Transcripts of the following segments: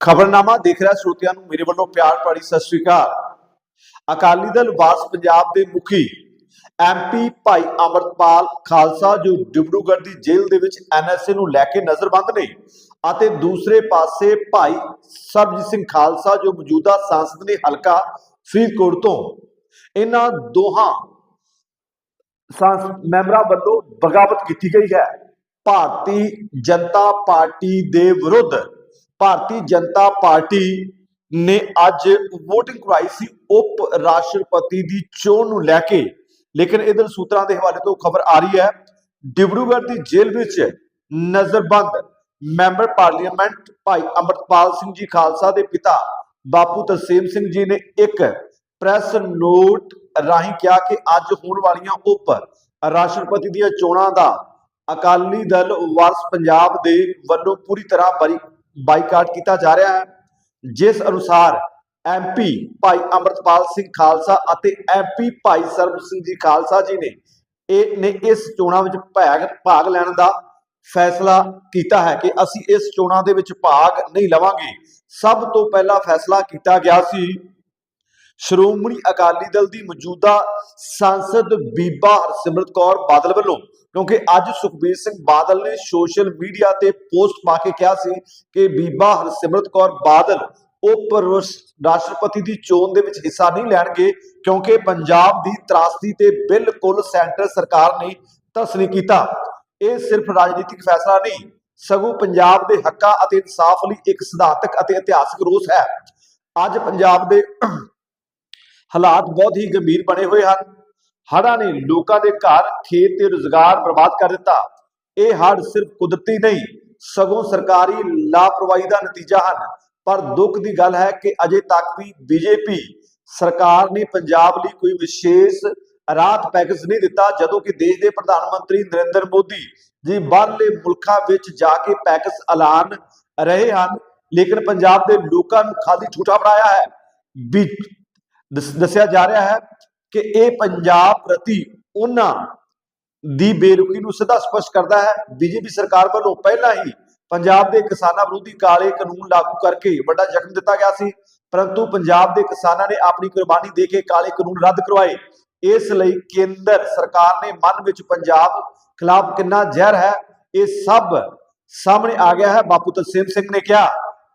ਖਬਰਨਾਮਾ ਦੇਖ ਰਿਹਾ ਸਰੋਤਿਆਂ ਨੂੰ, ਮੇਰੇ ਵੱਲੋਂ ਪਿਆਰ ਭਰੀ ਸਤਿ ਸ਼੍ਰੀ ਅਕਾਲ। ਅਕਾਲੀ ਦਲ ਵਾਰਸ ਪੰਜਾਬ ਦੇ ਮੁਖੀ ਐਮਪੀ ਭਾਈ ਅਮਰਪਾਲ ਖਾਲਸਾ, ਜੋ ਡਿਬਰੂਗੜ੍ਹ ਦੀ ਜੇਲ੍ਹ ਦੇ ਵਿੱਚ ਐਨਐਸਏ ਨੂੰ ਲੈ ਕੇ ਨਜ਼ਰਬੰਦ ਨੇ ਅਤੇ ਦੂਸਰੇ ਪਾਸੇ ਭਾਈ ਸਰਬਜੀਤ ਸਿੰਘ ਖਾਲਸਾ, ਜੋ ਮੌਜੂਦਾ ਸੰਸਦ ਨੇ ਹਲਕਾ ਫਰੀਦਕੋਟ ਤੋਂ, ਇਹਨਾਂ ਦੋਹਾਂ ਸੰਸਦ ਮੈਂਬਰਾਂ ਵੱਲੋਂ ਬਗਾਵਤ ਕੀਤੀ ਗਈ ਹੈ। ਭਾਰਤੀ ਜਨਤਾ ਪਾਰਟੀ ਦੇ ਵਿਰੁੱਧ ਭਾਰਤੀ ਜਨਤਾ ਪਾਰਟੀ ਨੇ ਅੱਜ ਵੋਟਿੰਗ ਕਰਵਾਈ ਸੀ ਉਪ ਰਾਸ਼ਟਰਪਤੀ ਦੀ ਚੋਣ ਨੂੰ ਲੈ ਕੇ। ਲੇਕਿਨ ਇਧਰ ਸੂਤਰਾਂ ਦੇ ਹਵਾਲੇ ਤੋਂ ਖਬਰ ਆ ਰਹੀ ਹੈ, ਡਿਬਰੂਗੜ੍ਹ ਦੀ ਜੇਲ੍ਹ ਵਿੱਚ ਨਜ਼ਰਬੰਦ ਮੈਂਬਰ ਪਾਰਲੀਮੈਂਟ ਭਾਈ ਅਮਰਪਾਲ ਸਿੰਘ ਜੀ ਖਾਲਸਾ ਦੇ ਪਿਤਾ ਬਾਪੂ ਤਰਸੇਮ ਸਿੰਘ ਜੀ ਨੇ ਇੱਕ ਪ੍ਰੈਸ ਨੋਟ ਰਾਹੀਂ ਕਿਹਾ ਕਿ ਅੱਜ ਹੋਣ ਵਾਲੀਆਂ ਉਪ ਰਾਸ਼ਟਰਪਤੀ ਦੀਆਂ ਚੋਣਾਂ ਦਾ ਅਕਾਲੀ ਦਲ ਵਾਰਸ ਪੰਜਾਬ ਦੇ ਵੱਲੋਂ ਪੂਰੀ ਤਰ੍ਹਾਂ ਬਰੀ ਬਾਈਕਾਟ ਕੀਤਾ ਜਾ ਰਿਹਾ ਹੈ। ਜਿਸ ਅਨੁਸਾਰ ਐਮਪੀ ਭਾਈ ਅਮਰਤਪਾਲ ਸਿੰਘ ਖਾਲਸਾ ਅਤੇ ਐਮਪੀ ਭਾਈ ਸਰਬ ਸਿੰਘ ਜੀ ਖਾਲਸਾ ਜੀ ਨੇ ਇਹ ਨੇ ਇਸ ਚੋਣਾਂ ਵਿੱਚ ਭਾਗ ਭਾਗ ਲੈਣ ਦਾ ਫੈਸਲਾ ਕੀਤਾ ਹੈ ਕਿ ਅਸੀਂ ਇਸ ਚੋਣਾਂ ਦੇ ਵਿੱਚ ਭਾਗ ਨਹੀਂ ਲਵਾਂਗੇ। ਸਭ ਤੋਂ ਪਹਿਲਾਂ ਫੈਸਲਾ ਕੀਤਾ ਗਿਆ ਸੀ, ਸ਼੍ਰੋਮਣੀ ਅਕਾਲੀ ਦਲ ਦੀ ਮੌਜੂਦਾ ਸੰਸਦ ਬੀਬਾ ਹਰਸਿਮਰਤ ਕੌਰ ਬਾਦਲ ਵੱਲੋਂ। ਕਿਉਂਕਿ ਅੱਜ ਸੁਖਬੀਰ ਸਿੰਘ ਬਾਦਲ ਨੇ ਸੋਸ਼ਲ ਮੀਡੀਆ ਤੇ ਪੋਸਟ ਪਾ ਕੇ ਕਿਹਾ ਸੀ ਕਿ ਬੀਬਾ ਹਰਸਿਮਰਤ ਕੌਰ ਬਾਦਲ ਉਪ ਰਾਸ਼ਟਰਪਤੀ ਦੀ ਚੋਣ ਦੇ ਵਿੱਚ ਹਿੱਸਾ ਨਹੀਂ ਲੈਣਗੇ ਕਿਉਂਕਿ ਪੰਜਾਬ ਦੀ ਤਰਾਸਦੀ ਤੇ ਬਿਲਕੁਲ ਸੈਂਟਰ ਸਰਕਾਰ ਨੇ ਤਰਸ ਨਹੀਂ ਕੀਤਾ। ਇਹ ਸਿਰਫ ਰਾਜਨੀਤਿਕ ਫੈਸਲਾ ਨਹੀਂ, ਸਗੋਂ ਪੰਜਾਬ ਦੇ ਹੱਕਾਂ ਅਤੇ ਇਨਸਾਫ ਲਈ ਇੱਕ ਸਿਧਾਂਤਕ ਅਤੇ ਇਤਿਹਾਸਕ ਰੋਸ ਹੈ। ਅੱਜ ਪੰਜਾਬ ਦੇ ਹਾਲਾਤ ਬਹੁਤ ਹੀ ਗੰਭੀਰ ਬਣੇ ਹੋਏ ਹਨ। ਹੜ੍ਹਾਂ ਨੇ ਲੋਕਾਂ ਦੇ ਘਰ ਖੇਤ ਤੇ ਰੁਜ਼ਗਾਰ ਬਰਬਾਦ ਕਰ ਦਿੱਤਾ। ਇਹ ਹੜ੍ਹ ਸਿਰਫ ਕੁਦਰਤੀ ਨਹੀਂ, ਸਗੋਂ ਸਰਕਾਰੀ ਲਾਪਰਵਾਹੀ ਦਾ ਨਤੀਜਾ ਹਨ। ਪਰ ਦੁੱਖ ਦੀ ਗੱਲ ਹੈ ਕਿ ਅਜੇ ਤੱਕ ਵੀ ਬੀਜੇਪੀ ਸਰਕਾਰ ਨੇ ਪੰਜਾਬ ਲਈ ਕੋਈ ਵਿਸ਼ੇਸ਼ ਰਾਹਤ ਪੈਕੇਜ ਨਹੀਂ ਦਿੱਤਾ, ਜਦੋਂ ਕਿ ਦੇਸ਼ ਦੇ ਪ੍ਰਧਾਨ ਮੰਤਰੀ ਨਰਿੰਦਰ ਮੋਦੀ ਜੀ ਬਾਹਰਲੇ ਮੁਲਕਾਂ ਵਿੱਚ ਜਾ ਕੇ ਪੈਕੇਜ ਐਲਾਨ ਰਹੇ ਹਨ, ਲੇਕਿਨ ਪੰਜਾਬ ਦੇ ਲੋਕਾਂ ਨੂੰ ਖਾਲੀ ਝੂਠਾ ਬਣਾਇਆ ਹੈ। ਵੀ ਦੱਸ- ਦੱਸਿਆ ਜਾ ਰਿਹਾ ਹੈ ਕਿ ਇਹ ਪੰਜਾਬ ਪ੍ਰਤੀ ਉਹਨਾਂ ਦੀ ਬੇਰੁਖੀ ਨੂੰ ਸਿੱਧਾ ਸਪਸ਼ਟ ਕਰਦਾ ਹੈ। ਬੀਜੇਪੀ ਸਰਕਾਰ ਵੱਲੋਂ ਪਹਿਲਾਂ ਹੀ ਪੰਜਾਬ ਦੇ ਕਿਸਾਨਾਂ ਵਿਰੋਧੀ ਕਾਲੇ ਕਾਨੂੰਨ ਲਾਗੂ ਕਰਕੇ ਵੱਡਾ ਜ਼ਖਮ ਦਿੱਤਾ ਗਿਆ ਸੀ, ਪਰੰਤੂ ਪੰਜਾਬ ਦੇ ਕਿਸਾਨਾਂ ਨੇ ਆਪਣੀ ਕੁਰਬਾਨੀ ਦੇ ਕੇ ਕਾਲੇ ਕਾਨੂੰਨ ਰੱਦ ਕਰਵਾਏ। ਇਸ ਲਈ ਕੇਂਦਰ ਸਰਕਾਰ ਨੇ ਮਨ ਵਿੱਚ ਪੰਜਾਬ ਖਿਲਾਫ ਕਿੰਨਾ ਜ਼ਹਿਰ ਹੈ, ਇਹ ਸਭ ਸਾਹਮਣੇ ਆ ਗਿਆ ਹੈ। ਬਾਪੂ ਤਰਸੇਮ ਸਿੰਘ ਨੇ ਕਿਹਾ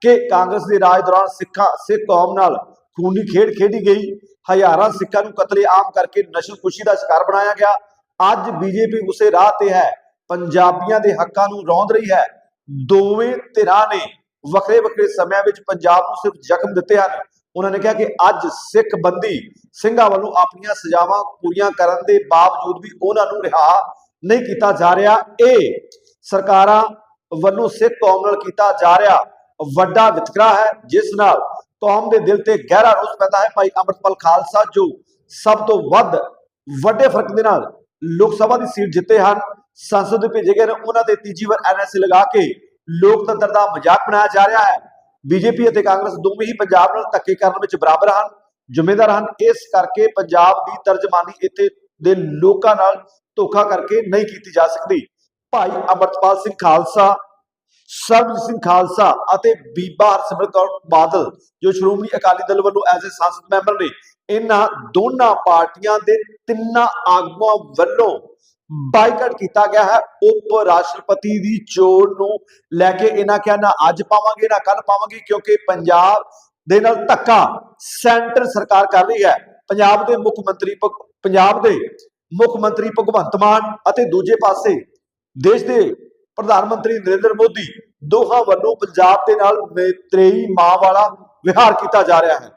ਕਿ ਕਾਂਗਰਸ ਦੇ ਰਾਜ ਦੌਰਾਨ ਸਿੱਖਾਂ ਸਿੱਖ ਕੌਮ ਨਾਲ ਖੂਨੀ ਖੇਡ ਖੇਡੀ ਗਈ। ਹਜ਼ਾਰਾਂ ਸਿੱਖਾਂ ਨੂੰ ਕਤਲੇਆਮ ਕਰਕੇ ਨਸ਼ਲਕੁਸ਼ੀ ਦਾ ਸ਼ਿਕਾਰ ਬਣਾਇਆ ਗਿਆ। ਅੱਜ ਬੀਜੇਪੀ ਉਸੇ ਰਾਹ ਤੇ ਹੈ। ਪੰਜਾਬੀਆਂ ਦੇ ਹੱਕਾਂ ਨੂੰ ਰੋਂਦ ਰਹੀ ਹੈ। ਦੋਵੇਂ ਧਿਰਾਂ ਨੇ ਵੱਖਰੇ ਵੱਖਰੇ ਸਮਿਆਂ ਵਿੱਚ ਪੰਜਾਬ ਨੂੰ ਸਿਰਫ ਜ਼ਖਮ ਦਿੱਤੇ ਹਨ। ਉਹਨਾਂ ਨੇ ਕਿਹਾ ਕਿ ਅੱਜ ਸਿੱਖ ਬੰਦੀ ਸਿੰਘਾਂ ਵੱਲੋਂ ਆਪਣੀਆਂ ਸਜ਼ਾਵਾਂ ਪੂਰੀਆਂ ਕਰਨ ਦੇ ਬਾਵਜੂਦ ਵੀ ਉਹਨਾਂ ਨੂੰ ਰਿਹਾ ਨਹੀਂ ਕੀਤਾ ਜਾ ਰਿਹਾ। ਇਹ ਸਰਕਾਰਾਂ ਵੱਲੋਂ ਸਿੱਖ ਕੌਮ ਨਾਲ ਕੀਤਾ ਜਾ ਰਿਹਾ ਵੱਡਾ ਵਿਤਕਰਾ ਹੈ, ਜਿਸ ਨਾਲ ਕੌਮ ਦੇ ਦਿਲ ਤੇ ਗਹਿਰਾ ਰੋਸ ਪੈਦਾ ਹੈ ਭਾਈ ਅੰਮ੍ਰਿਤਪਾਲ ਖਾਲਸਾ, ਜੋ ਸਭ ਤੋਂ ਵੱਧ ਵੱਡੇ ਫ਼ਰਕ ਦੇ ਨਾਲ ਲੋਕ ਸਭਾ ਦੀ ਸੀਟ ਜਿੱਤੇ ਹਨ, ਸੰਸਦ ਦੇ ਭੇਜੇ ਗਏ ਨੇ, ਉਹਨਾਂ ਦੇ ਤੀਜੀ ਵਾਰ ਐਨਐਸਏ ਲਗਾ ਕੇ ਲੋਕਤੰਤਰ ਦਾ ਮਜ਼ਾਕ ਬਣਾਇਆ ਜਾ ਰਿਹਾ ਹੈ। ਬੀਜੇਪੀ ਅਤੇ ਕਾਂਗਰਸ ਦੋਵੇਂ ਹੀ ਪੰਜਾਬ ਨਾਲ ਧੱਕੇ ਕਰਨ ਵਿੱਚ ਬਰਾਬਰ ਹਨ, ਜ਼ਿੰਮੇਦਾਰ ਹਨ। ਇਸ ਕਰਕੇ ਪੰਜਾਬ ਦੀ ਤਰਜਮਾਨੀ ਇੱਥੇ ਦੇ ਲੋਕਾਂ ਨਾਲ ਧੋਖਾ ਕਰਕੇ ਨਹੀਂ ਕੀਤੀ ਜਾ ਸਕਦੀ। ਭਾਈ ਅਮਰਤਪਾਲ ਸਿੰਘ ਖਾਲਸਾ ਸਰਬਜੀਤ ਸਿੰਘ ਖਾਲਸਾ ਅਤੇ ਬੀਬਾ ਹਰਸਿਮਰਤ ਕੌਰ ਬਾਦਲ, ਜੋ ਸ਼੍ਰੋਮਣੀ ਅਕਾਲੀ ਦਲ ਵੱਲੋਂ ਐਜ਼ ਅ ਸੰਸਦ ਮੈਂਬਰ ਨੇ, ਇਹਨਾਂ ਦੋਨਾਂ ਪਾਰਟੀਆਂ ਦੇ ਤਿੰਨਾਂ ਆਗੂਆਂ ਵੱਲੋਂ ਬਾਈਕਾਟ ਕੀਤਾ ਗਿਆ ਹੈ। ਉਪ ਰਾਸ਼ਟਰਪਤੀ ਦੀ ਚੋਣ ਨੂੰ ਲੈ ਕੇ ਇਹਨਾਂ ਕਿਹਾ, ਨਾ ਅੱਜ ਪਾਵਾਂਗੇ, ਨਾ ਕੱਲ ਪਾਵਾਂਗੇ, ਕਿਉਂਕਿ ਪੰਜਾਬ ਦੇ ਨਾਲ ਧੱਕਾ ਸੈਂਟਰ ਸਰਕਾਰ ਕਰ ਰਹੀ ਹੈ। ਪੰਜਾਬ ਦੇ ਮੁੱਖ ਮੰਤਰੀ ਪੰਜਾਬ ਦੇ ਮੁੱਖ ਮੰਤਰੀ ਭਗਵੰਤ ਮਾਨ ਅਤੇ ਦੂਜੇ ਪਾਸੇ ਦੇਸ਼ ਦੇ ਪ੍ਰਧਾਨ ਮੰਤਰੀ ਨਰਿੰਦਰ ਮੋਦੀ ਦੋਹਾਂ ਵੱਲੋਂ ਪੰਜਾਬ ਦੇ ਨਾਲ ਮੇਤਰੇਈ ਮਾਂ ਵਾਲਾ ਵਿਹਾਰ ਕੀਤਾ ਜਾ ਰਿਹਾ ਹੈ।